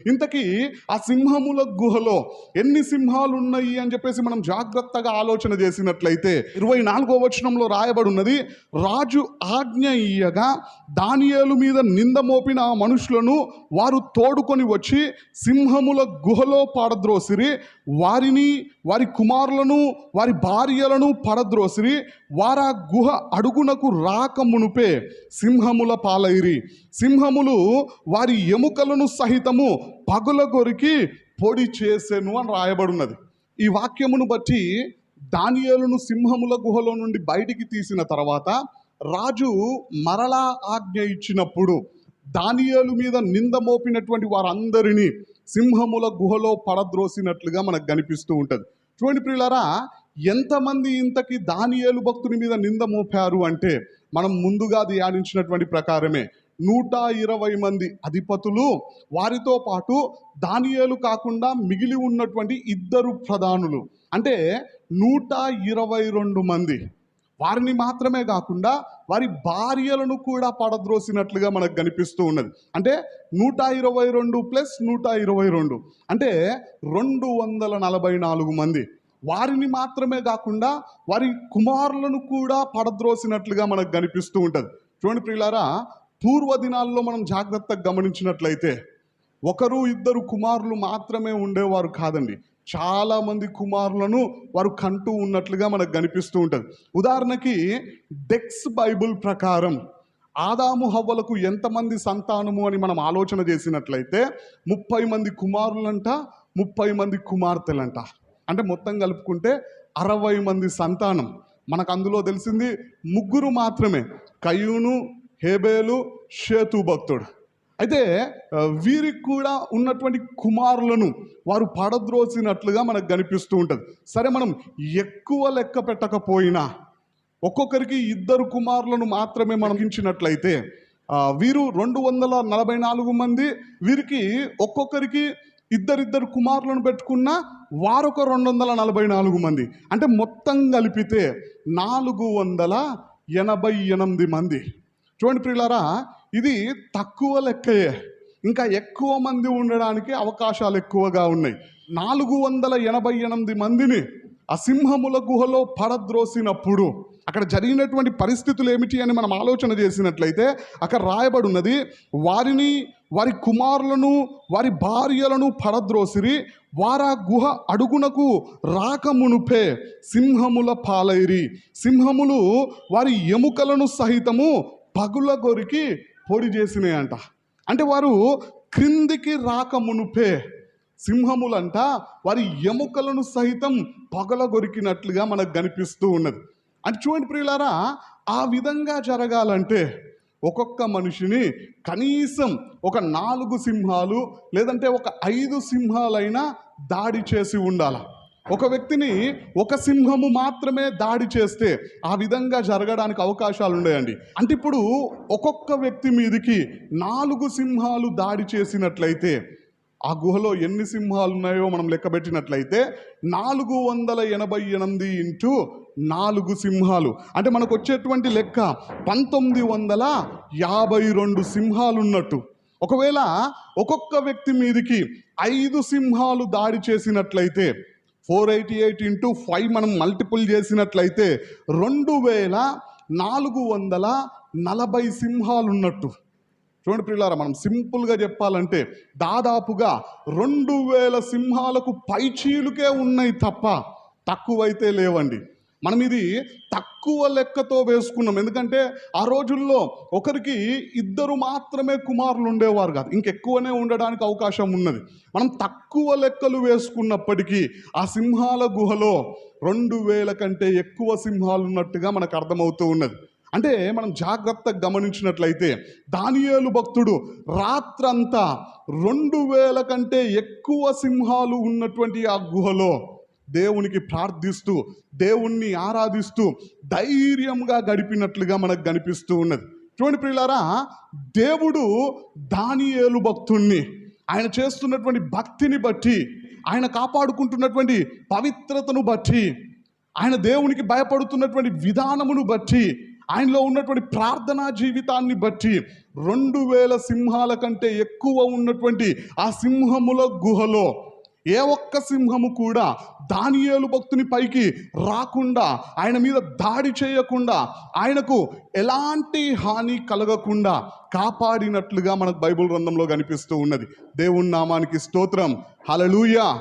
ఇంతకీ ఆ సింహముల గుహలో ఎన్ని సింహాలు ఉన్నాయి అని చెప్పేసి మనం జాగ్రత్తగా ఆలోచన చేసినట్లయితే ఇరవై నాలుగో వచనంలో రాయబడి ఉన్నది రాజు ఆజ్ఞ ఇయ్యగా దానియేలు మీద నింద మోపిన ఆ మనుషులను వారు తోడుకొని వచ్చి సింహముల గుహలో పడద్రోసిరి వారిని వారి కుమారులను వారి భార్యలను పడద్రోసిరి వారా గుహ అడుగునకు రాక మునుపే సింహముల పాలైరి. సింహములు వారి ఎముకలను సహితము పగుల కొరికి పొడి చేసెను అని రాయబడున్నది. ఈ వాక్యమును బట్టి దానియలను సింహముల గుహలో నుండి బయటికి తీసిన తర్వాత రాజు మరలా ఆజ్ఞ ఇచ్చినప్పుడు దానియలు మీద నింద మోపినటువంటి వారందరినీ సింహముల గుహలో పడద్రోసినట్లుగా మనకు కనిపిస్తూ ఉంటుంది. చూడండి ప్రియులరా ఎంతమంది ఇంతకీ దానియేలు భక్తుని మీద నింద మోపారు అంటే మనం ముందుగా ధ్యానించినటువంటి ప్రకారమే నూట ఇరవై మంది అధిపతులు. వారితో పాటు దానియేలు కాకుండా మిగిలి ఉన్నటువంటి ఇద్దరు ప్రధానులు. అంటే నూట ఇరవై రెండు మంది. వారిని మాత్రమే కాకుండా వారి భార్యలను కూడా పడద్రోసినట్లుగా మనకు కనిపిస్తూ ఉన్నది. అంటే నూట ఇరవై రెండు ప్లస్ నూట ఇరవై రెండు. అంటే రెండు వందల నలభై నాలుగు మంది. వారిని మాత్రమే కాకుండా వారి కుమారులను కూడా పడద్రోసినట్లుగా మనకు కనిపిస్తూ ఉంటుంది. చూడండి ప్రియులారా పూర్వ దినాల్లో మనం జాగ్రత్తగా గమనించినట్లయితే ఒకరు ఇద్దరు కుమారులు మాత్రమే ఉండేవారు కాదండి. చాలా మంది కుమారులను వారు కంటూ ఉన్నట్లుగా మనకు కనిపిస్తూ ఉంటుంది. ఉదాహరణకి డెక్స్ బైబుల్ ప్రకారం ఆదాము హవ్వలకు ఎంతమంది సంతానము అని మనం ఆలోచన చేసినట్లయితే ముప్పై మంది కుమారులంట ముప్పై మంది కుమార్తెలంట. అంటే మొత్తం కలుపుకుంటే అరవై మంది సంతానం. మనకు అందులో తెలిసింది ముగ్గురు మాత్రమే. కయ్యూను హేబేలు షేతు భక్తుడు. అయితే వీరికి కూడా ఉన్నటువంటి కుమారులను వారు పడద్రోసినట్లుగా మనకు కనిపిస్తూ ఉంటుంది. సరే మనం ఎక్కువ లెక్క పెట్టకపోయినా ఒక్కొక్కరికి ఇద్దరు కుమారులను మాత్రమే మనం ఇచ్చినట్లయితే వీరు రెండు వందల నలభై నాలుగు మంది వీరికి ఒక్కొక్కరికి ఇద్దరిద్దరు కుమారులను పెట్టుకున్న వారొక రెండు వందల నలభై నాలుగు మంది. అంటే మొత్తం కలిపితే నాలుగు వందల ఎనభై ఎనిమిది మంది. చూడండి ప్రియులారా ఇది తక్కువ లెక్కయే. ఇంకా ఎక్కువ మంది ఉండడానికి అవకాశాలు ఎక్కువగా ఉన్నాయి. నాలుగు వందల ఎనభై ఎనిమిది మందిని ఆ సింహముల గుహలో పడద్రోసినప్పుడు అక్కడ జరిగినటువంటి పరిస్థితులు ఏమిటి అని మనం ఆలోచన చేసినట్లయితే అక్కడ రాయబడి ఉన్నది వారిని వారి కుమారులను వారి భార్యలను పడద్రోసిరి వారా గుహ అడుగునకు రాకమునుపే సింహముల పాలైరి. సింహములు వారి ఎముకలను సహితము పగుల గొరికి పొడి చేసినాయంట. అంటే వారు క్రిందికి రాకమునుపే సింహములంట వారి ఎముకలను సహితం పగలగొరికినట్లుగా మనకు కనిపిస్తూ ఉన్నది. అంటే చూడండి ప్రియులారా ఆ విధంగా జరగాలంటే ఒక్కొక్క మనిషిని కనీసం ఒక నాలుగు సింహాలు లేదంటే ఒక ఐదు సింహాలైనా దాడి చేసి ఉండాలి. ఒక వ్యక్తిని ఒక సింహము మాత్రమే దాడి చేస్తే ఆ విధంగా జరగడానికి అవకాశాలు ఉన్నాయండి అంటే ఇప్పుడు ఒక్కొక్క వ్యక్తి మీదికి నాలుగు సింహాలు దాడి చేసినట్లయితే ఆ గుహలో ఎన్ని సింహాలు ఉన్నాయో మనం లెక్కబెట్టినట్లయితే నాలుగు వందల ఎనభై ఎనిమిది ఇంటూ నాలుగు సింహాలు. అంటే మనకు వచ్చేటువంటి లెక్క పంతొమ్మిది వందల యాభై రెండు సింహాలు ఉన్నట్టు ఒకవేళ ఒక్కొక్క వ్యక్తి మీదికి ఐదు సింహాలు దాడి చేసినట్లయితే four eighty eight into five మనం మల్టిపుల్ చేసినట్లయితే రెండు వేల నాలుగు వందల నలభై సింహాలు ఉన్నట్టు చూడండి ప్రియులారా మనం సింపుల్గా చెప్పాలంటే దాదాపుగా రెండు వేల సింహాలకు పైచీలుకే ఉన్నాయి తప్ప తక్కువైతే లేవండి. మనం ఇది తక్కువ లెక్కతో వేసుకున్నాం. ఎందుకంటే ఆ రోజుల్లో ఒకరికి ఇద్దరు మాత్రమే కుమారులు ఉండేవారు కాదు. ఇంకెక్కువనే ఉండడానికి అవకాశం ఉన్నది. మనం తక్కువ లెక్కలు వేసుకున్నప్పటికీ ఆ సింహాల గుహలో రెండు వేల కంటే ఎక్కువ సింహాలు ఉన్నట్టుగా మనకు అర్థమవుతూ ఉన్నది. అంటే మనం జాగ్రత్తగా గమనించినట్లయితే దానియేలు భక్తుడు రాత్రంతా రెండు వేల కంటే ఎక్కువ సింహాలు ఉన్నటువంటి ఆ గుహలో దేవునికి ప్రార్థిస్తూ దేవుణ్ణి ఆరాధిస్తూ ధైర్యంగా గడిపినట్లుగా మనకు కనిపిస్తూ ఉన్నది. చూడండి ప్రియులారా దేవుడు దానియేలు భక్తుణ్ణి. ఆయన చేస్తున్నటువంటి భక్తిని బట్టి ఆయన కాపాడుకుంటున్నటువంటి పవిత్రతను బట్టి ఆయన దేవునికి భయపడుతున్నటువంటి విధానమును బట్టి ఆయనలో ఉన్నటువంటి ప్రార్థనా జీవితాన్ని బట్టి రెండు వేల సింహాల కంటే ఎక్కువ ఉన్నటువంటి ఆ సింహముల గుహలో ఏ ఒక్క సింహము కూడా దానియేలు భక్తుని పైకి రాకుండా ఆయన మీద దాడి చేయకుండా ఆయనకు ఎలాంటి హాని కలగకుండా కాపాడినట్లుగా మనకు బైబిల్ గ్రంథంలో కనిపిస్తూ ఉన్నది. దేవుని నామానికి స్తోత్రం. హలలుయా